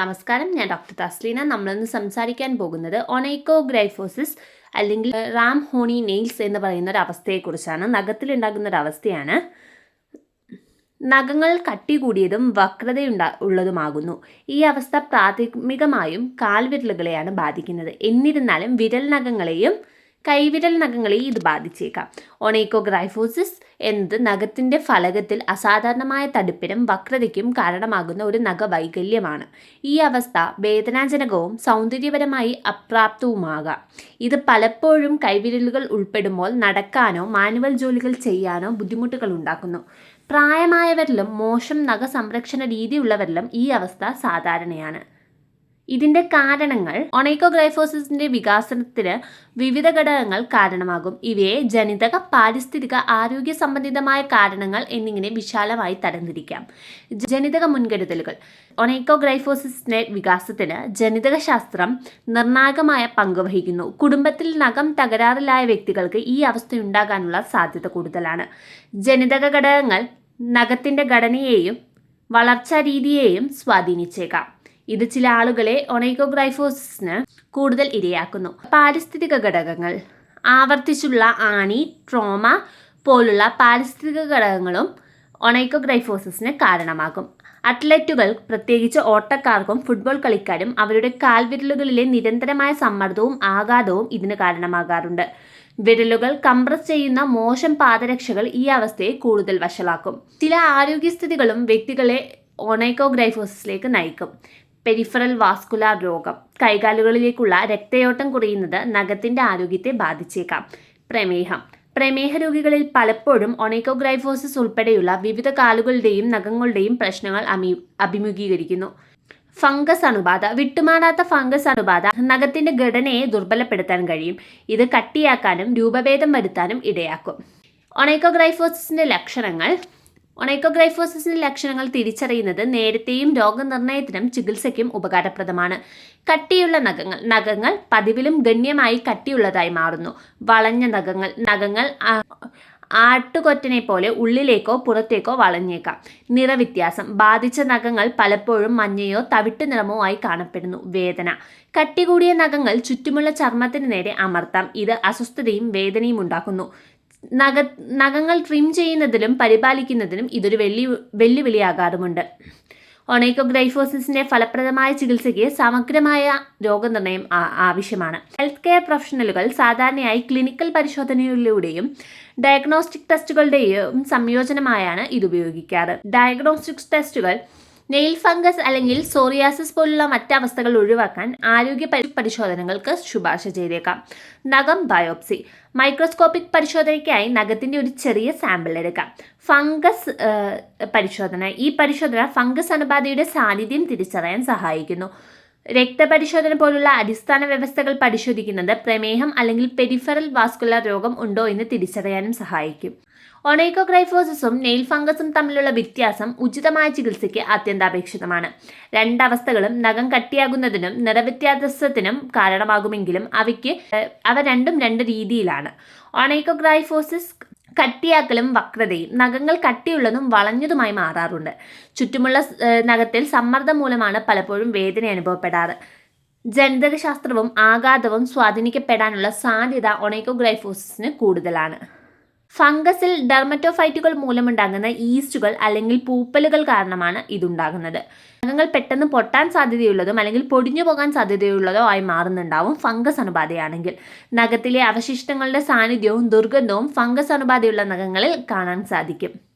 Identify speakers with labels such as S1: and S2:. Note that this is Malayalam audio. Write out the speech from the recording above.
S1: നമസ്കാരം ഞാൻ ഡോക്ടർ തസ്ലീന. നമ്മളിന്ന് സംസാരിക്കാൻ പോകുന്നത് ഒണൈക്കോഗ്രൈഫോസിസ് അല്ലെങ്കിൽ റാം ഹോണി നെയിൽസ് എന്ന് പറയുന്ന ഒരു അവസ്ഥയെക്കുറിച്ചാണ് നഖത്തിലുണ്ടാകുന്ന ഒരു അവസ്ഥയാണ് നഖങ്ങൾ കട്ടി കൂടിയതും വക്രതയുണ്ടാ ഉള്ളതുമാകുന്നു. ഈ അവസ്ഥ പ്രാഥമികമായും കാൽവിരലുകളെയാണ് ബാധിക്കുന്നത്. എന്നിരുന്നാലും വിരൽ നഖങ്ങളെയും കൈവിരൽ നഖങ്ങളെ ഇത് ബാധിച്ചേക്കാം. ഒണൈക്കോഗ്രൈഫോസിസ് എന്നത് നഖത്തിന്റെ ഫലകത്തിൽ അസാധാരണമായ തടുപ്പിനും വക്രതയ്ക്കും കാരണമാകുന്ന ഒരു നഖവൈകല്യമാണ്. ഈ അവസ്ഥ വേദനാജനകവും സൗന്ദര്യപരമായി അപ്രാപ്തവുമാകാം. ഇത് പലപ്പോഴും കൈവിരലുകൾ ഉൾപ്പെടുമ്പോൾ നടക്കാനോ മാനുവൽ ജോലികൾ ചെയ്യാനോ ബുദ്ധിമുട്ടുകൾ ഉണ്ടാക്കുന്നു. പ്രായമായവരിലും മോശം നഖ സംരക്ഷണ രീതിയുള്ളവരിലും ഈ അവസ്ഥ സാധാരണയാണ്. ഇതിന്റെ കാരണങ്ങൾ ഒണൈക്കോഗ്ലൈഫോസിസിന്റെ വികാസനത്തിന് വിവിധ ഘടകങ്ങൾ കാരണമാകും. ഇവയെ ജനിതക പാരിസ്ഥിതിക ആരോഗ്യ സംബന്ധിതമായ കാരണങ്ങൾ എന്നിങ്ങനെ വിശാലമായി തരംതിരിക്കാം. ജനിതക മുൻകരുതലുകൾ. ഒണൈക്കോഗ്ലൈഫോസിസിന്റെ വികാസത്തിന് ജനിതക ശാസ്ത്രം നിർണായകമായ പങ്ക് വഹിക്കുന്നു. കുടുംബത്തിൽ നഖം തകരാറിലായ വ്യക്തികൾക്ക് ഈ അവസ്ഥയുണ്ടാകാനുള്ള സാധ്യത കൂടുതലാണ്. ജനിതക ഘടകങ്ങൾ നഖത്തിന്റെ ഘടനയെയും വളർച്ചാ രീതിയെയും സ്വാധീനിച്ചേക്കാം. ഇത് ചില ആളുകളെ ഒണൈക്കോഗ്രൈഫോസിന് കൂടുതൽ ഇരയാക്കുന്നു. പാരിസ്ഥിതിക ഘടകങ്ങൾ ആവർത്തിച്ചുള്ള ആണി ട്രോമ പോലുള്ള പാരിസ്ഥിതിക ഘടകങ്ങളും ഒണൈക്കോഗ്രൈഫോസിന് കാരണമാകും. അത്ലറ്റുകൾ പ്രത്യേകിച്ച് ഓട്ടക്കാർക്കും ഫുട്ബോൾ കളിക്കാരും അവരുടെ കാൽവിരലുകളിലെ നിരന്തരമായ സമ്മർദ്ദവും ആഘാതവും ഇതിന് കാരണമാകാറുണ്ട്. വിരലുകൾ കംപ്രസ് ചെയ്യുന്ന മോശം പാദരക്ഷകൾ ഈ അവസ്ഥയെ കൂടുതൽ വഷളാക്കും. ചില ആരോഗ്യസ്ഥിതികളും വ്യക്തികളെ ഒണൈക്കോഗ്രൈഫോസിലേക്ക് നയിക്കും. പെരിഫറൽ വാസ്കുലാർ രോഗം. കൈകാലുകളിലേക്കുള്ള രക്തയോട്ടം കുറയുന്നത് നഖത്തിന്റെ ആരോഗ്യത്തെ ബാധിച്ചേക്കാം. പ്രമേഹം. പ്രമേഹ രോഗികളിൽ പലപ്പോഴും ഒണൈക്കോഗ്രൈഫോസിസ് ഉൾപ്പെടെയുള്ള വിവിധ കാലുകളുടെയും നഖങ്ങളുടെയും പ്രശ്നങ്ങൾ അഭിമുഖീകരിക്കുന്നു. ഫംഗസ് അണുബാധ. വിട്ടുമാറാത്ത ഫംഗസ് അണുബാധ നഖത്തിന്റെ ഘടനയെ ദുർബലപ്പെടുത്താൻ കഴിയും. ഇത് കട്ടിയാക്കാനും രൂപഭേദം വരുത്താനും ഇടയാക്കും. ഒണൈക്കോഗ്രൈഫോസിന്റെ ലക്ഷണങ്ങൾ ഒണൈക്കോഗ്രൈഫോസിസിന്റെ ലക്ഷണങ്ങൾ തിരിച്ചറിയുന്നത് നേരത്തെയും രോഗനിർണയത്തിനും ചികിത്സയ്ക്കും ഉപകാരപ്രദമാണ്. കട്ടിയുള്ള നഖങ്ങൾ നഖങ്ങൾ പതിവിലും ഗണ്യമായി കട്ടിയുള്ളതായി മാറുന്നു. വളഞ്ഞ നഖങ്ങൾ നഖങ്ങൾ ആട്ടുകൊറ്റനെ പോലെ ഉള്ളിലേക്കോ പുറത്തേക്കോ വളഞ്ഞേക്കാം. നിറവ്യത്യാസം ബാധിച്ച നഖങ്ങൾ പലപ്പോഴും മഞ്ഞയോ തവിട്ട് നിറമോ ആയി കാണപ്പെടുന്നു. വേദന കട്ടി കൂടിയ നഖങ്ങൾ ചുറ്റുമുള്ള ചർമ്മത്തിന് നേരെ അമർത്താം. ഇത് അസ്വസ്ഥതയും വേദനയും ഉണ്ടാക്കുന്നു. നഖ നഖങ്ങൾ ട്രിം ചെയ്യുന്നതിലും പരിപാലിക്കുന്നതിലും ഇതൊരു വെല്ലു വെല്ലുവിളിയാകാറുമുണ്ട്. ഒണൈക്കോഗ്രൈഫോസിസിന്റെ ഫലപ്രദമായ ചികിത്സയ്ക്ക് സമഗ്രമായ രോഗനിർണയം ആവശ്യമാണ്. ഹെൽത്ത് കെയർ പ്രൊഫഷണലുകൾ സാധാരണയായി ക്ലിനിക്കൽ പരിശോധനയിലൂടെയും ഡയഗ്നോസ്റ്റിക് ടെസ്റ്റുകളുടെയും സംയോജനമായാണ് ഇത് ഉപയോഗിക്കാറ്. ഡയഗ്നോസ്റ്റിക്സ് ടെസ്റ്റുകൾ നെയിൽ ഫംഗസ് അല്ലെങ്കിൽ സോറിയാസിസ് പോലുള്ള മറ്റവസ്ഥകൾ ഒഴിവാക്കാൻ ആരോഗ്യ പരിശോധനകൾക്ക് ശുപാർശ ചെയ്തേക്കാം. നഖം ബയോപ്സി. മൈക്രോസ്കോപ്പിക് പരിശോധനയ്ക്കായി നഖത്തിന്റെ ഒരു ചെറിയ സാമ്പിൾ എടുക്കാം. ഫംഗസ് പരിശോധന. ഈ പരിശോധന ഫംഗസ് അണുബാധയുടെ സാന്നിധ്യം തിരിച്ചറിയാൻ സഹായിക്കുന്നു. രക്തപരിശോധന പോലുള്ള അടിസ്ഥാന വ്യവസ്ഥകൾ പരിശോധിക്കുന്നത് പ്രമേഹം അല്ലെങ്കിൽ പെരിഫറൽ വാസ്കുലർ രോഗം ഉണ്ടോ എന്ന് തിരിച്ചറിയാനും സഹായിക്കും. ഒണൈക്കോഗ്രൈഫോസിസും നെയിൽ ഫംഗസും തമ്മിലുള്ള വ്യത്യാസം ഉചിതമായ ചികിത്സയ്ക്ക് അത്യന്താപേക്ഷിതമാണ്. രണ്ടവസ്ഥകളും നഖം കട്ടിയാകുന്നതിനും നിറവ്യത്യാസത്തിനും കാരണമാകുമെങ്കിലും അവയ്ക്ക് അവ രണ്ടും രണ്ട് രീതിയിലാണ്. ഒണൈക്കോഗ്രൈഫോസിസ് കട്ടിയാക്കലും വക്രതയും നഖങ്ങൾ കട്ടിയുള്ളതും വളഞ്ഞതുമായി മാറാറുണ്ട്. ചുറ്റുമുള്ള നഖത്തിൽ സമ്മർദ്ദം മൂലമാണ് പലപ്പോഴും വേദന അനുഭവപ്പെടാറ്. ജനിതകശാസ്ത്രവും ആഘാതവും സ്വാധീനിക്കപ്പെടാനുള്ള സാധ്യത ഒണൈക്കോഗ്രൈഫോസിന് കൂടുതലാണ്. ഫംഗസിൽ ഡെർമറ്റോഫൈറ്റുകൾ മൂലമുണ്ടാകുന്ന ഈസ്റ്റുകൾ അല്ലെങ്കിൽ പൂപ്പലുകൾ കാരണമാണ് ഇതുണ്ടാകുന്നത്. അംഗങ്ങൾ പെട്ടെന്ന് പൊട്ടാൻ സാധ്യതയുള്ളതും അല്ലെങ്കിൽ പൊടിഞ്ഞു പോകാൻ സാധ്യതയുള്ളതോ ആയി മാറുന്നുണ്ടാവും ഫംഗസ് അണുബാധയാണെങ്കിൽ. നഖത്തിലെ അവശിഷ്ടങ്ങളുടെ സാന്നിധ്യവും ദുർഗന്ധവും ഫംഗസ് അണുബാധയുള്ള നഖങ്ങളിൽ കാണാൻ സാധിക്കും.